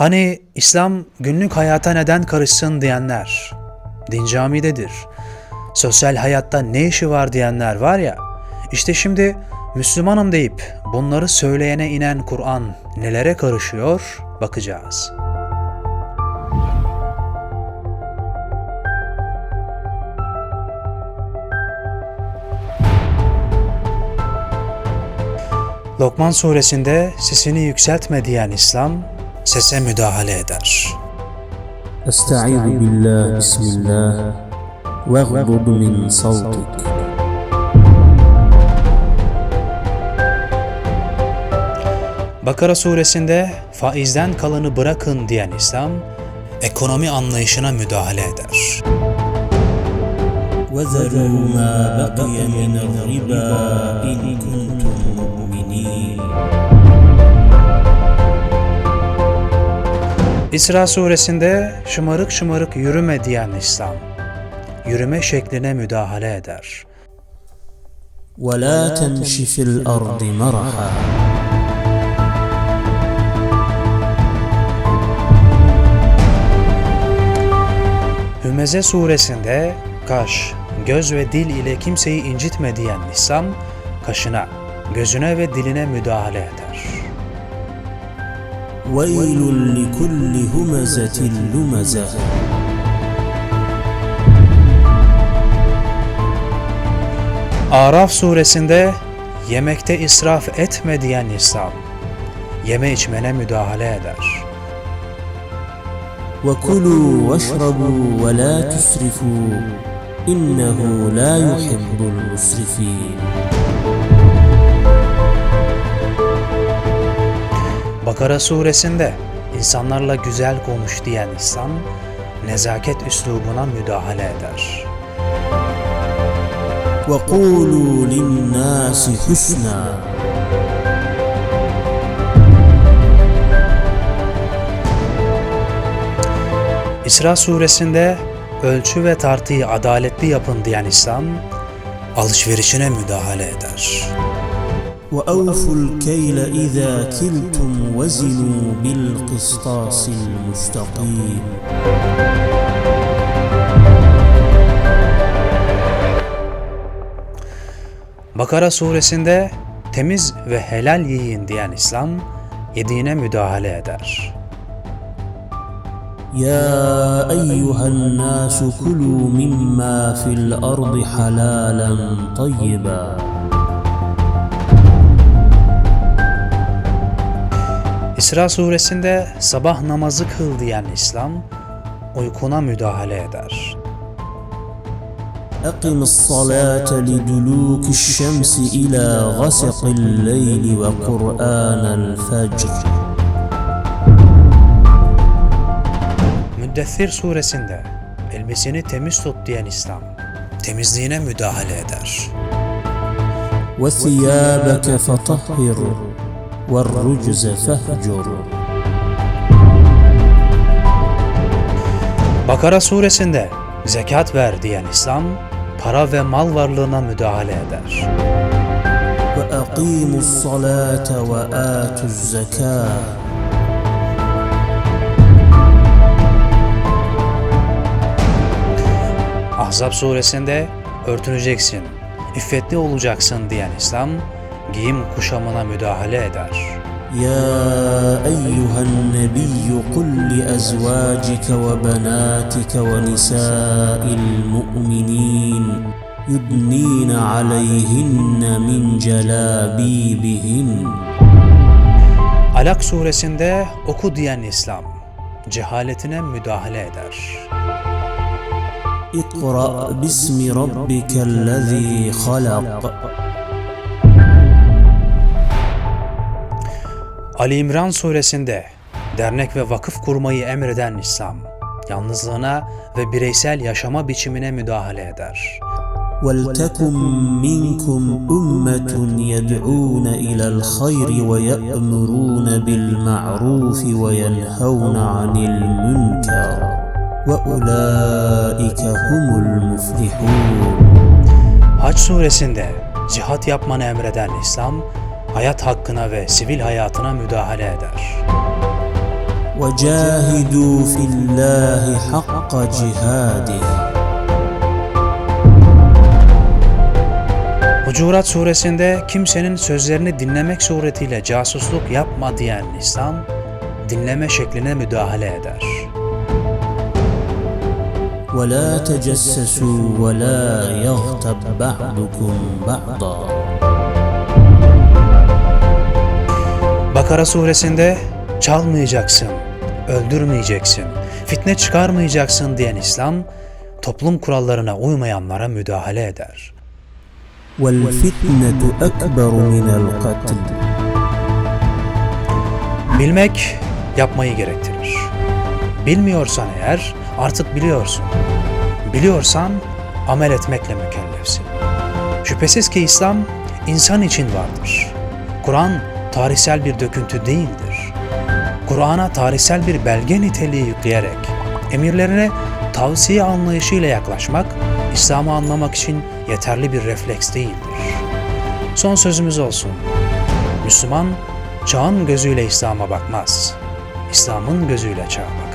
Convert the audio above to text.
Hani İslam günlük hayata neden karışsın diyenler, din camidedir, sosyal hayatta ne işi var diyenler var ya, işte şimdi Müslümanım deyip bunları söyleyene inen Kur'an nelere karışıyor bakacağız. Lokman suresinde sesini yükseltme diyen İslam sese müdahale eder. أستعيذ بالله بسم الله واغضض من صوتك Bakara suresinde faizden kalanı bırakın diyen İslam, ekonomi anlayışına müdahale eder. وذروا ما بقي من الربا إن كنتم مؤمنين İsra suresinde şımarık şımarık yürüme diyen İslam, yürüme şekline müdahale eder. ولا تمش في الأرض مرحا Hümeze suresinde kaş, göz ve dil ile kimseyi incitme diyen İslam, kaşına, gözüne ve diline müdahale eder. ويل لكل همزة لمزة Araf suresinde yemekte israf etme diyen İslam, yeme içmene müdahale eder. وكلوا واشربوا ولا تسرفوا إنه لا يحب المسرفين Bakara suresinde insanlarla güzel konuş diyen İslam, nezaket üslubuna müdahale eder. وقولوا للناس حسنا İsra suresinde ölçü ve tartıyı adaletli yapın diyen İslam, alışverişine müdahale eder. وأوفوا الكيل إذا كلتم وزنوا بالقسطاس المستقيم Bakara suresinde temiz ve helal yiyin diyen İslam, yediğine müdahale eder. يا أيها الناس كلوا مما في الأرض حلالا طيبا İsra suresinde sabah namazı kıl diyen İslam, uykuna müdahale eder. أقم الصلاة لدلوك الشمس إلى غسق الليل وقرآن الفجر Müddessir suresinde elbiseni temiz tut diyen İslam, temizliğine müdahale eder. وثيابك فطهر والرجز فاهجر Bakara suresinde zekat ver diyen İslam, para ve mal varlığına müdahale eder. وأقيموا الصلاة وآتوا الزكاة Ahzab suresinde örtüneceksin, iffetli olacaksın diyen İslam, giyim kuşamına müdahale eder. يا أيها النبي قل لأزواجك وبناتك ونساء المؤمنين يدنين عليهن من جلابيبهن Alak suresinde oku diyen İslam, cehaletine müdahale eder. اقرأ باسم ربك الذي خلق Ali İmran suresinde dernek ve vakıf kurmayı emreden İslam, yalnızlığına ve bireysel yaşama biçimine müdahale eder. ولتكن منكم أمة يدعون إلى الخير ويأمرون بالمعروف وينهون عن المنكر وأولئك هم المفلحون Haç suresinde cihat yapmanı emreden İslam, hayat hakkına ve sivil hayatına müdahale eder. وجاهدوا في الله حق جهاده Hucurat suresinde kimsenin sözlerini dinlemek suretiyle casusluk yapma diyen İslam, dinleme şekline müdahale eder. ولا تجسسوا ولا يغتب بعضكم بعضا Bakara suresinde çalmayacaksın, öldürmeyeceksin, fitne çıkarmayacaksın diyen İslam, toplum kurallarına uymayanlara müdahale eder. والفتنة أكبر من القتل Bilmek yapmayı gerektirir. Bilmiyorsan eğer artık biliyorsun. Biliyorsan amel etmekle mükellefsin. Şüphesiz ki İslam insan için vardır. Kur'an tarihsel bir döküntü değildir. Kur'an'a tarihsel bir belge niteliği yükleyerek emirlerine tavsiye anlayışıyla yaklaşmak İslam'ı anlamak için yeterli bir refleks değildir. Son sözümüz olsun. Müslüman çağın gözüyle İslam'a bakmaz. İslam'ın gözüyle çağa bakar.